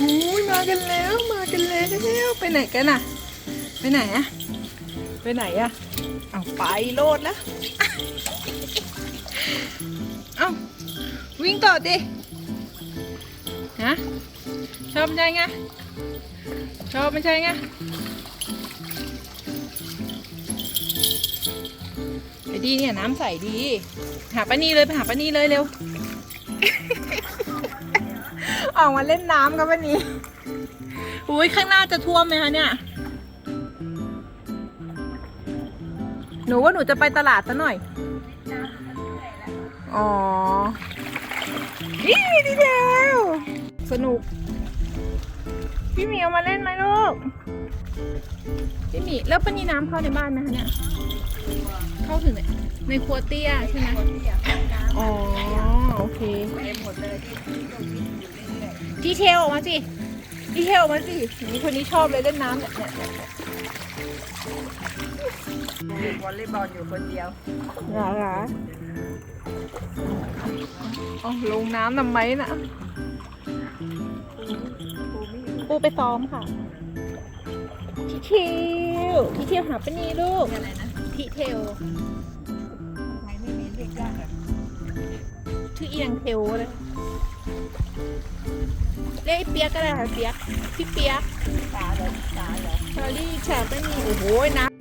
อุ้ยมากันแล้วมากันแล้วไปไหนกันอะไปไหนอะไปไหนอะเอาไปโลดแล้วเอาวิ่งต่อดิฮะชอบไม่ใช่ไงชอบไม่ใช่ไงไปดีเนี่ยน้ำใสดี หาป้านีเลยไปหาป้านีเลยเร็ว ออกมาเล่นน้ำกันวันนี้อุ้ยข้างหน้าจะท่วมไหมคะเนี่ย หนูว่าหนูจะไปตลาดซะหน่อย อ๋อนี่ดีเดวสนุก พี่หมีเอามาเล่นไหมลูก พี่หมีแล้วปนีน้ำเข้าในบ้านไหมคะเนี่ย เข้าถึงไหนในครัวเตี้ยใช่ไหมอ๋อ โอเคดีเท ลออกมาสิ ดีเทลออกมาสินี่คนนี้ชอบเลยเล่นน้ำเนี่ยเนี่เนี่ยเล่นวอลเลย์บอลอยู่คนเดียวหรอหรออ๋อลงน้ำทำไมนะปูไปซ้อมค่ะทีเทลทีเทลหาปนี่ลูกอะไรนะทีเทลไม่ไม่เรียกยากอะชื่อเอียงเทลเลย รียกไอ้เปียกก็ได้ค่ะเปียกพี่เปียกตาเหรอตาเหรอชาลี่แชร์ปนีโอ้โหน้ำ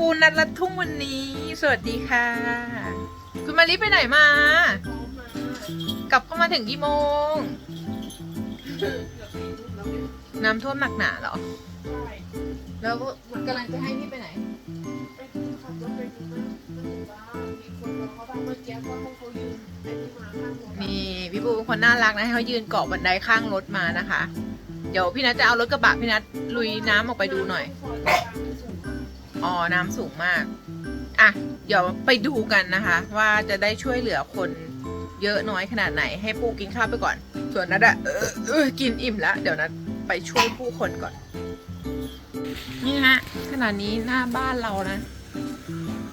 ปูนัดลัดทุ่งวันนี้ สวัสดีค่ะ คุณมาลิไปไหนมา กลับเข้ามาถึงกี่โมง น้ำท่วมหนักหนาเหรอ แล้วกำลังจะให้พี่ไปไหน นี่พี่ปูเป็นคนน่ารักนะให้เขายืนเกาะบันไดข้างรถมานะคะ เดี๋ยวพี่นัทจะเอารถกระบะพี่นัทลุยน้ำออกไปดูหน่อย อ๋อ น้ำสูงมาก อะ เดี๋ยวไปดูกันนะคะ ว่าจะได้ช่วยเหลือคนเยอะน้อยขนาดไหน ให้ปูกินข้าวไปก่อน ส่วนนัดอะเออเออกินอิ่มแล้ว เดี๋ยวนัดไปช่วยผู้คนก่อน นี่ฮะขนาดนี้หน้าบ้านเรานะ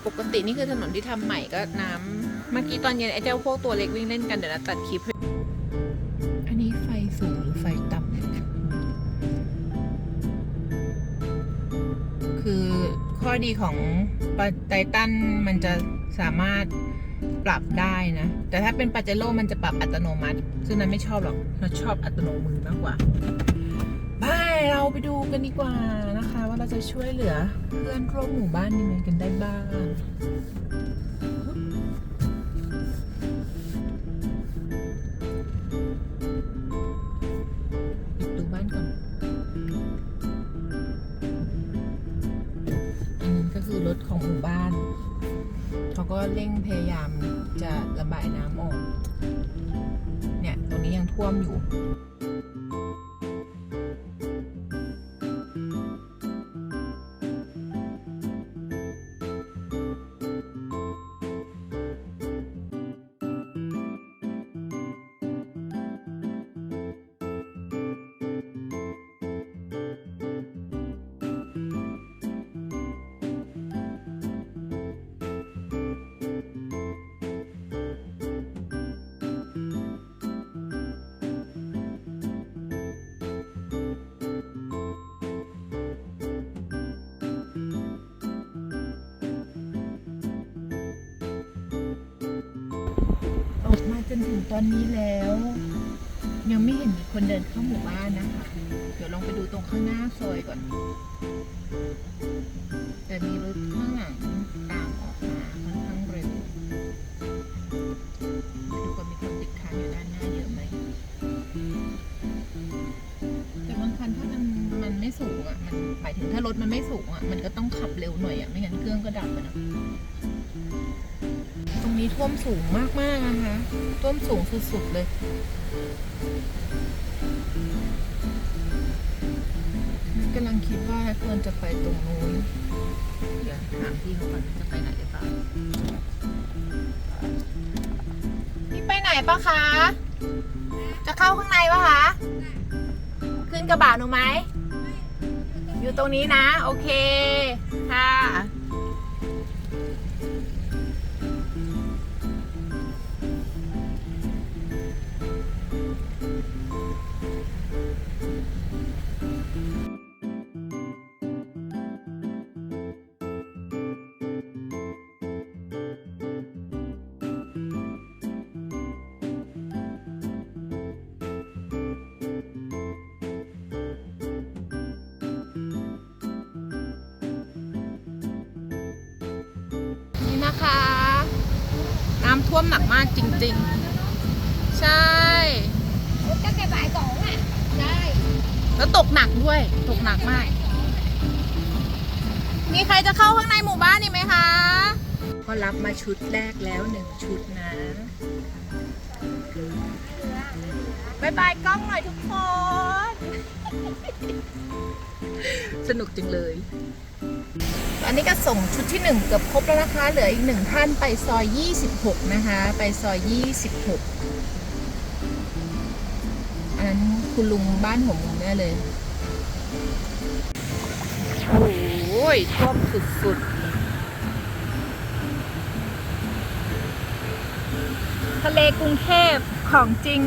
ปกตินี่คือถนนที่ทำใหม่ก็น้ำเมื่อกี้ตอนเย็นไอ้เจ้าพวกตัวเล็กวิ่งเล่นกันเดี๋ยวนะตัดคลิป อันนี้ไฟสูงหรือไฟต่ำ อดีของไททันมันจะสามารถปรับได้นะ แต่ถ้าเป็นปาเจโร่มันจะปรับอัตโนมัติ ซึ่งนั้นไม่ชอบหรอกเราชอบอัตโนมือมากกว่าไปเราไปดูกันดีกว่านะคะ ว่าเราจะช่วยเหลือเพื่อนร่วมหมู่บ้านยังไงกันได้บ้าง เขาก็เร่งพยายามจะระบายน้ำออก เนี่ยตรงนี้ยังท่วมอยู่ นถึงตอนนี้แล้ว ยังไม่เห็นมีคนเดินเข้าหมู่บ้านนะคะ เดี๋ยวลองไปดูตรงข้างหน้าซอยก่อน แต่มีรถข้างหลังตามออกมาค่อนข้างเร็วไปดูกันมีคนติดค้างอยู่ด้านหน้าเยอะไหมแต่บางคันถ้ามันมันไม่สูงอะ มันหมายถึงถ้ารถมันไม่สูงอะ มันก็ต้องขับเร็วหน่อยอะ ไม่งั้นเครื่องก็ดับอะนะ รงนี้ท่วมสูงมากๆนะคะท่วมสูงสุดๆเลย กำลังคิดว่าควรจะไปตรงนู้นเดี๋ยวถามพี่เขาก่อนจะไปไหนหรือเปล่าพี่ไปไหนปะคะ จะเข้าข้างในปะคะ ขึ้นกระบะหนูไหม อยู่ตรงนี้นะ โอเค ค่ะ ท่วมหนักมากจริง ๆ ใช่ตั้งแต่บ่ายสองอะได้แล้วตกหนักด้วยตกหนักมาก มีใครจะเข้าข้างในหมู่บ้านนี่ไหมคะ ก็รับมาชุดแรกแล้วหนึ่งชุดนะบายบายกล้องหน่อยทุกคน สนุกจังเลย อันนี้ก็ส่งชุดที่หนึ่งเกือบครบแล้วนะคะ เหลืออีกหนึ่งท่านไปซอย 26 นะคะ ไปซอย 26 อันนั้นคุณลุงบ้านหัวมุมแน่เลย โอ้ยท่วมสุดๆ ทะเลกรุงเทพของจริง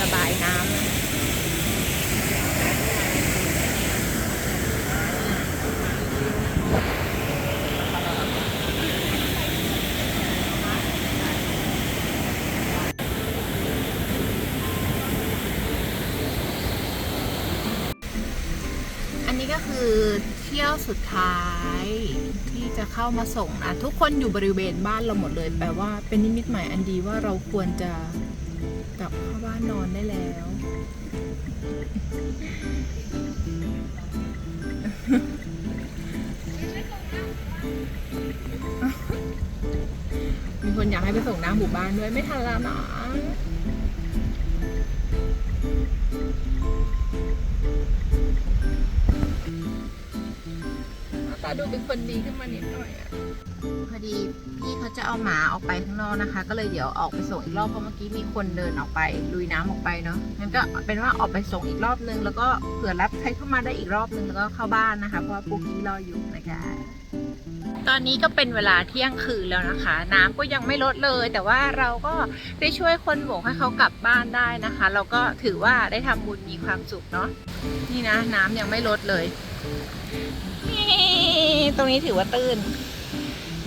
ระบายน้ำนะอันนี้ก็คือเที่ยวสุดท้ายที่จะเข้ามาส่งนะทุกคนอยู่บริเวณบ้านเราหมดเลย แปลว่าเป็นนิมิตหมายอันดีว่าเราควรจะกลับเข้าบ้านนอนได้แล้ว มีคนอยากให้ไปส่งน้ำหมู่บ้านด้วยไม่ทันแล้วนะาดูเป็นคนดีขึ้นมานิดหน่อยอะพอดีพี่เขาจะเอาหมาออกไปข้างนอกนะคะ ก็เลยเดี๋ยวออกไปส่งอีกรอบเพราะเมื่อกี้มีคนเดินออกไปลุยน้ำออกไปเนาะงั้นก็เป็นว่าออกไปส่งอีกรอบนึง แล้วก็เผื่อรับใครเข้ามาได้อีกรอบนึงแล้วก็เข้าบ้านนะคะ เพราะว่าปุ๊กกี้รออยู่นะคะตอนนี้ก็เป็นเวลาเที่ยงคืนแล้วนะคะ น้ำก็ยังไม่ลดเลย แต่ว่าเราก็ได้ช่วยคนโบกให้เขากลับบ้านได้นะคะ เราก็ถือว่าได้ทำบุญมีความสุขเนาะนี่นะน้ำยังไม่ลดเลย ตรงนี้ถือว่าตื้น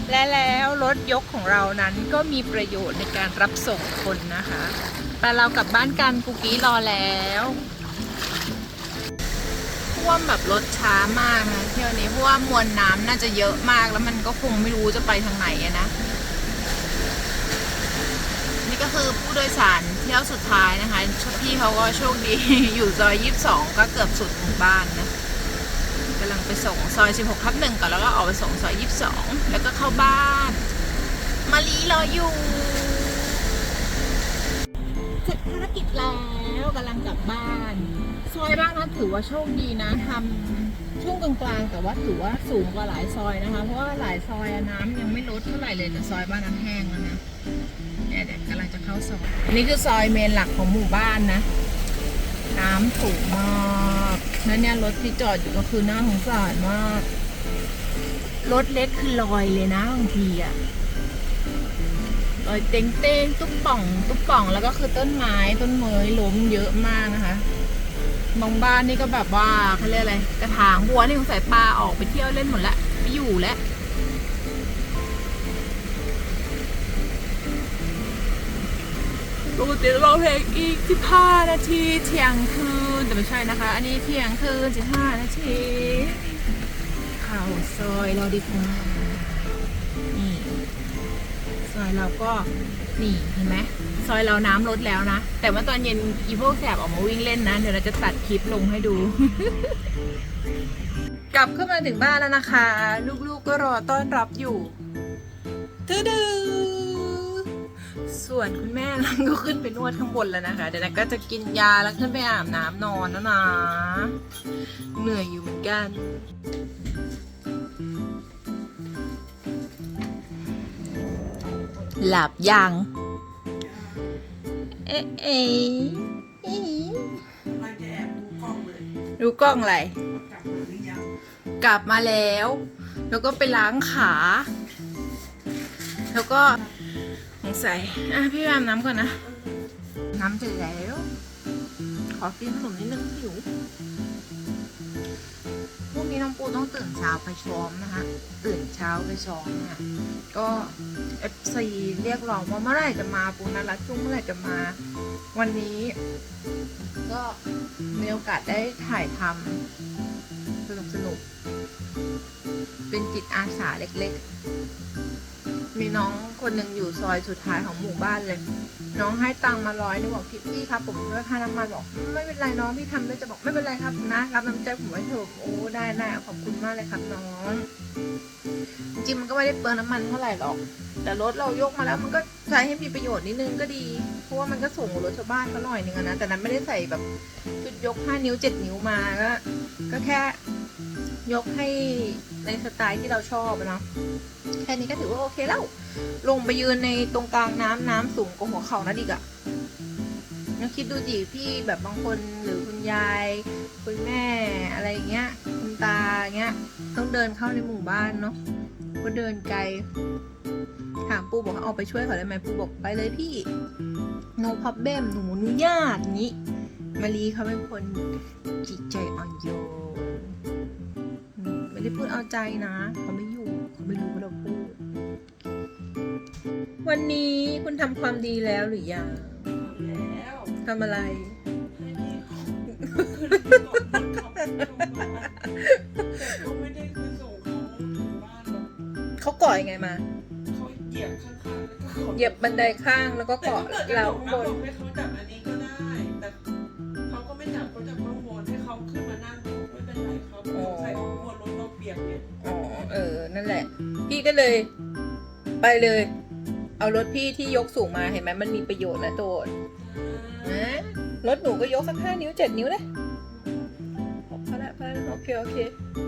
และแล้วรถยกของเรานั้นก็มีประโยชน์ในการรับส่งคนนะคะแต่เรากลับบ้านกันกุกี้รอแล้วท่วมแบบรถช้ามากนะเที่ยวนี้เพราะว่ามวลน้ำน่าจะเยอะมากแล้วมันก็คงไม่รู้จะไปทางไหนนะ นี่ก็คือผู้โดยสารเที่ยวสุดท้ายนะคะพี่เขาก็โชคดีอยู่ซอยยี่สิบสองก็เกือบสุดหมู่บ้านนะ ไปส่งซอยสิบหกทับหนึ่งก่อนแล้วก็ออกไปส่งซอยยี่สิบสองแล้วก็เข้าบ้านมาลีรออยู่เสร็จภารกิจแล้วกำลังกลับบ้าน ซอยบ้านนั้นถือว่าโชคดีนะทำช่วงกลางๆแต่ว่าถือว่าสูงกว่าหลายซอยนะคะ เพราะว่าหลายซอยน้ำยังไม่ลดเท่าไหร่เลยแต่ซอยบ้านนั้นแห้งแล้วนะเนี่ยเดี๋ยวกำลังจะเข้าซอยนนี้คือซอยเมนหลักของหมู่บ้านนะ น้ำสูงมากแล้วเนี่ยรถที่จอดอยู่ก็คือน่าสงสารมาก รถเล็กคือลอยเลยนะบางทีอะลอยเต้งเต้งตุ๊บป่อง ตุ๊บป่องแล้วก็คือต้นไม้ต้นเมยล้มเยอะมากนะคะบางบ้านนี่ก็แบบว่าเขาเรียกอะไร กระถางบัวนี่สงสัยปลาออกไปเที่ยวเล่นหมดละไม่อยู่แล้ว ปกติเราเพลงอีก15นาทีเที่ยงคืนแต่ไม่ใช่นะคะ อันนี้เที่ยงคืน15นาทีเข้าซอยเราดีกว่านี่ซอยเราก็นี่เห็นไหมซอยเราน้ำลดแล้วนะ แต่ว่าตอนเย็นอีพวกแสบออกมาวิ่งเล่นนะ เดี๋ยวเราจะตัดคลิปลงให้ดู กลับเข้ามาถึงบ้านแล้วนะคะ ลูกๆก็รอต้อนรับอยู่ดื้อๆส ส่วนคุณแม่นันก็ขึ้นไปนวดข้างบนแล้วนะคะ เดี๋ยวนันก็จะกินยาแล้วขึ้นไปอาบน้ำนอนแล้วนะเหนื่อยอยู่เหมือนกัน หลับยัง เอ๊ะเอ๊ะดูกล้องเลยดูกล้องอะไร กลับมาแล้ว แล้วก็ไปล้างขา แล้วก็ สงสัยอะพี่แอมน้ำก่อนนะ น้ำเสร็จแล้ว ขอกินขนมนิดนึงหิวพรุ่งนี้น้องปูต้องตื่นเช้าไปซ้อมนะคะตื่นเช้าไปซ้อมเนี่ยก็เอฟซีเรียกร้องว่าเมื่อไหร่จะมาปูนัดรักจุ้งเมื่อไหร่จะมา วันนี้ ก็มีโอกาสได้ถ่ายทำสนุกสนุกเป็นจิตอาสาเล็กๆ มีน้องคนหนึ่งอยู่ซอยสุดท้ายของหมู่บ้านเลย น้องให้ตังค์มาร้อยนึงบอกพี่พี่ครับผมด้วยค่าน้ำมันบอกไม่เป็นไรน้องพี่ทำด้วยจะบอกไม่เป็นไรครับนะ รับน้ำใจผมไว้เถอะโอ้ได้ได้ขอบคุณมากเลยครับน้องจริงมันก็ไม่ได้เปลืองน้ำมันเท่าไหร่หรอก แต่รถเรายกมาแล้วมันก็ใช้ให้มีประโยชน์นิดนึงก็ดี เพราะว่ามันก็สูงกว่ารถชาวบ้านเขาหน่อยนึงนะแต่นั้นไม่ได้ใส่แบบชุดยก5นิ้ว 7 นิ้วมาก็ก็แค่ยกให้ในสไตล์ที่เราชอบเนาะ แค่นี้ก็ถือว่าโอเคแล้ว ลงไปยืนในตรงกลางน้ำน้ำสูงกว่าหัวเข่านั่นอีกอะแล้วคิดดูดิพี่แบบบางคนหรือคุณยาย คุณแม่อะไรอย่างเงี้ย คุณตายเงี้ย ต้องเดินเข้าในหมู่บ้านเนาะก็เดินไกล ถามปูบอกว่าเอาไปช่วยเขาได้ไหมปูบอกไปเลยพี่ no problem หนูอนุญาตนี้มารีเขาเป็นคนจิตใจอ่อนโยน ไม่ได้พูดเอาใจนะเขาไม่อยู่เขาไม่รู้ว่าเราพูด วันนี้คุณทำความดีแล้วหรือยังแล้วทำอะไรให้พี่เขาขึ้นรถบังคับให้ลงมาแต่ก็ไม่ได้ไปส่งเขาถึงบ้านหรอกเขาก่อยังไงมา เขาเหยียบข้างๆแล้วก็ขอเหยียบบันไดข้างแล้วก็แต่เกาะก็เปิดกระเราจกข้างบนนะบอกให้เขาจับอันนี้ ก็เลย ไปเลย เอารถพี่ที่ยกสูงมาเห็นไหมมันมีประโยชน์นะโตดนะรถหนูก็ยกสักห้านิ้วเจ็ดนิ้วเลยพอละพอละโอเคโอเค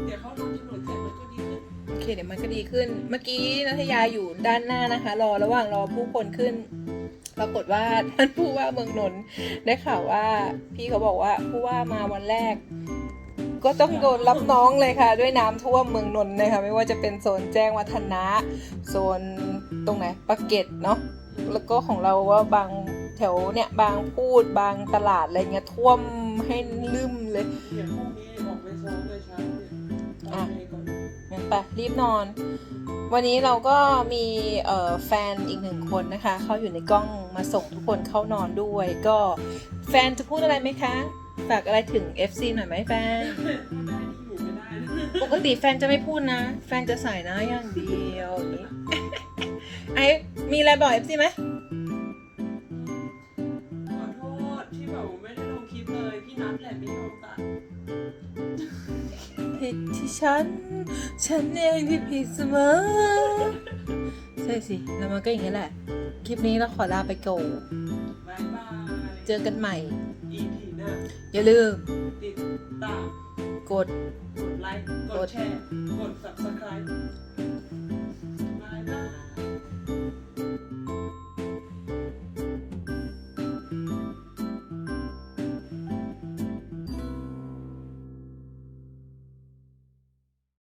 เดี๋ยวเขาลงถนนเสร็จมันก็ดีขึ้นโอเคเดี๋ยวมันก็ดีขึ้น เมื่อกี้นัทยาอยู่ด้านหน้านะคะ รอระหว่างรอผู้คนขึ้น ปรากฏว่าท่านผู้ว่าเมืองนนท์ได้ข่าวว่า พี่เขาบอกว่าผู้ว่ามาวันแรก ก็ต้องโดนรับน้องเลยค่ะ ด้วยน้ำท่วมเมืองนนท์นะคะไม่ว่าจะเป็นโซนแจ้งวัฒนะโซนตรงไหนปากเกร็ดเนาะแล้วก็ของเราว่าบางแถวเนี่ยบางพูดบางตลาดอะไรเงี้ยท่วมให้ลืมเลยเดี๋ยวพรุ่งนี้ออกไปซ้อมเลยเช้าเนี่ยอะไปก่อนงั้นไปรีบนอน วันนี้เราก็มีเอ่อแฟนอีกหนึ่งคนนะคะ เขาอยู่ในกล้องมาส่งทุกคนเข้านอนด้วย ก็แฟนจะพูดอะไรไหมคะ ฝากอะไรถึง FC หน่อยไหมแฟนได้ที่อยู่ไม่ได้นะปกติแฟนจะไม่พูดนะ แฟนจะใส่หนะอย่างเดียวอย่างนี้ไอมีอะไรบอก FC ไหมขอโทษที่แบบว่าไม่ได้ลงคลิปเลย พี่นัทแหละไม่ยอมตัดผิดที่ฉัน ฉันเองที่ผิดเสมอใช่สิแล้วมันก็อย่างนี้แหละ คลิปนี้เราขอลาไปก่อนบายบาย เจอกันใหม่ EP หน้า อย่าลืม ติดตาม กด กดไลค์ กดแชร์ กด subscribe